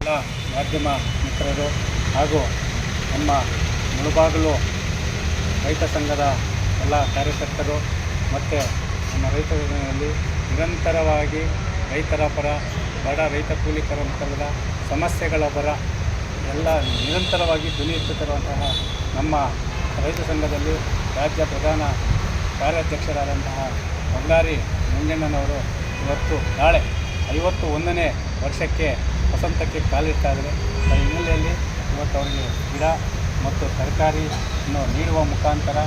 ಎಲ್ಲ ಮಾಧ್ಯಮ ಮಿತ್ರರು ಹಾಗೂ ನಮ್ಮ ಮುಳುಬಾಗಿಲು ರೈತ ಸಂಘದ ಎಲ್ಲ ಕಾರ್ಯಕರ್ತರು ಮತ್ತು ನಮ್ಮ ರೈತ ಸಂಘದಲ್ಲಿ ನಿರಂತರವಾಗಿ ರೈತರ ಪರ, ಬಡ ರೈತ ಕೂಲಿಕರ ಮುಖದ ಸಮಸ್ಯೆಗಳ ಪರ ಎಲ್ಲ ನಿರಂತರವಾಗಿ ಧ್ವನಿ ಎತ್ತುತ್ತಿರುವಂತಹ ನಮ್ಮ ರೈತ ಸಂಘದಲ್ಲಿ ರಾಜ್ಯ ಪ್ರಧಾನ ಕಾರ್ಯಾಧ್ಯಕ್ಷರಾದಂತಹ ಬಂಗಾರಿ ಮಂಜಣ್ಣನವರು ಇವತ್ತು ನಾಳೆ ಐವತ್ತು ಒಂದನೇ ವರ್ಷಕ್ಕೆ ವಸಂತಕ್ಕೆ ಕಾಲಿಡ್ತಾ ಇದ್ದಾರೆ. ಆ ಹಿನ್ನೆಲೆಯಲ್ಲಿ ಇವತ್ತು ಅವರಿಗೆ ಗಿಡ ಮತ್ತು ತರಕಾರಿಯನ್ನು ನೀಡುವ ಮುಖಾಂತರ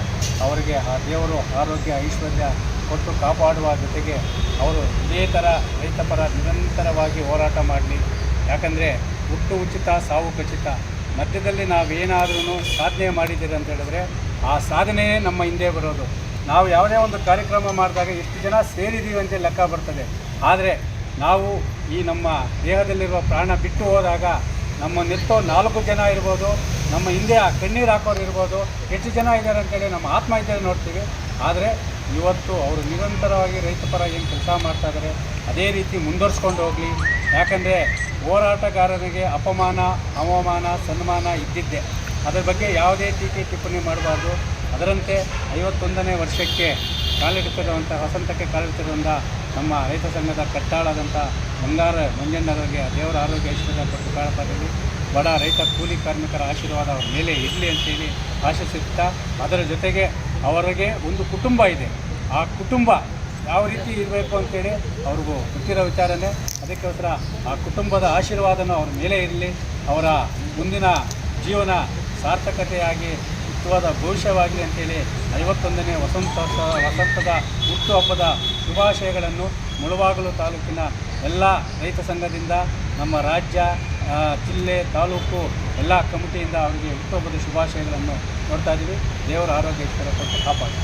ಅವರಿಗೆ ಆ ದೇವರು ಆರೋಗ್ಯ, ಐಶ್ವರ್ಯ ಕೊಟ್ಟು ಕಾಪಾಡುವ ಜೊತೆಗೆ ಅವರು ಇದೇ ಥರ ರೈತಪರ ನಿರಂತರವಾಗಿ ಹೋರಾಟ ಮಾಡಲಿ. ಯಾಕಂದರೆ ಹುಟ್ಟು ಉಚಿತ, ಸಾವು ಖಚಿತ. ಮಧ್ಯದಲ್ಲಿ ನಾವೇನಾದ್ರೂ ಸಾಧನೆ ಮಾಡಿದ್ದೀರಿ ಅಂತ ಹೇಳಿದ್ರೆ ಆ ಸಾಧನೆಯೇ ನಮ್ಮ ಹಿಂದೆ ಬರೋದು. ನಾವು ಯಾವುದೇ ಒಂದು ಕಾರ್ಯಕ್ರಮ ಮಾಡಿದಾಗ ಎಷ್ಟು ಜನ ಸೇರಿದ್ದೀವಿ ಅಂತ ಲೆಕ್ಕ ಬರ್ತದೆ. ಆದರೆ ನಾವು ಈ ನಮ್ಮ ದೇಹದಲ್ಲಿರುವ ಪ್ರಾಣ ಬಿಟ್ಟು ಹೋದಾಗ ನಮ್ಮ ನೆತ್ತೋ ನಾಲ್ಕು ಜನ ಇರ್ಬೋದು, ನಮ್ಮ ಹಿಂದೆ ಆ ಕಣ್ಣೀರು ಹಾಕೋರು ಇರ್ಬೋದು, ಎಷ್ಟು ಜನ ಇದ್ದಾರೆ ಅಂತೇಳಿ ನಮ್ಮ ಆತ್ಮ ಇದ್ದಾರೆ ನೋಡ್ತೀವಿ. ಆದರೆ ಇವತ್ತು ಅವರು ನಿರಂತರವಾಗಿ ರೈತ ಪರ ಏನು ಕೆಲಸ ಮಾಡ್ತಾ ಇದ್ದಾರೆ, ಅದೇ ರೀತಿ ಮುಂದುವರ್ಸ್ಕೊಂಡು ಹೋಗಲಿ. ಯಾಕಂದರೆ ಹೋರಾಟಗಾರನಿಗೆ ಅಪಮಾನ, ಅವಮಾನ, ಸನ್ಮಾನ ಇದ್ದಿದ್ದೆ. ಅದರ ಬಗ್ಗೆ ಯಾವುದೇ ಟೀಕೆ ಟಿಪ್ಪಣಿ ಮಾಡಬಾರ್ದು. ಅದರಂತೆ ಐವತ್ತೊಂದನೇ ವರ್ಷಕ್ಕೆ ಕಾಲಿಡುತ್ತಿರುವಂಥ ವಸಂತಕ್ಕೆ ಕಾಲಿಡುತ್ತಿರುವಂಥ ನಮ್ಮ ರೈತ ಸಂಘದ ಕಟ್ಟಾಳಾದಂಥ ಬಂಗಾರ ಮಂಜಣ್ಣರವರಿಗೆ ದೇವರ ಆರೋಗ್ಯ ಐಶ್ವರ್ಯ ಕೊಟ್ಟು ಕಾಪಾಡಲಿ ಬಡ ರೈತ ಕೂಲಿ ಕಾರ್ಮಿಕರ ಆಶೀರ್ವಾದ ಅವರ ಮೇಲೆ ಇರಲಿ ಅಂತೇಳಿ ಆಶಿಸುತ್ತಾ, ಅದರ ಜೊತೆಗೆ ಅವರಿಗೆ ಒಂದು ಕುಟುಂಬ ಇದೆ. ಆ ಕುಟುಂಬ ಯಾವ ರೀತಿ ಇರಬೇಕು ಅಂತೇಳಿ ಅವ್ರಿಗೂ ಗೊತ್ತಿರೋ ವಿಚಾರನೇ. ಅದಕ್ಕೋಸ್ಕರ ಆ ಕುಟುಂಬದ ಆಶೀರ್ವಾದನೂ ಅವ್ರ ಮೇಲೆ ಇರಲಿ. ಅವರ ಮುಂದಿನ ಜೀವನ ಸಾರ್ಥಕತೆಯಾಗಿ ಉತ್ತವಾದ ಭವಿಷ್ಯವಾಗಲಿ ಅಂತೇಳಿ ಐವತ್ತೊಂದನೇ ವಸಂತ ವಸಂತದ ಹುಟ್ಟುಹಬ್ಬದ ಶುಭಾಶಯಗಳನ್ನು ಮುಳುವಾಗಲು ತಾಲೂಕಿನ ಎಲ್ಲ ರೈತ ಸಂಘದಿಂದ, ನಮ್ಮ ರಾಜ್ಯ ಜಿಲ್ಲೆ, ತಾಲೂಕು ಎಲ್ಲ ಕಮಿಟಿಯಿಂದ ಅವರಿಗೆ ಹುಟ್ಟುಹಬ್ಬದ ಶುಭಾಶಯಗಳನ್ನು ನೋಡ್ತಾ ಇದ್ದೀವಿ ದೇವರ ಆರೋಗ್ಯ ಕೊಟ್ಟು ಕಾಪಾಡಿ.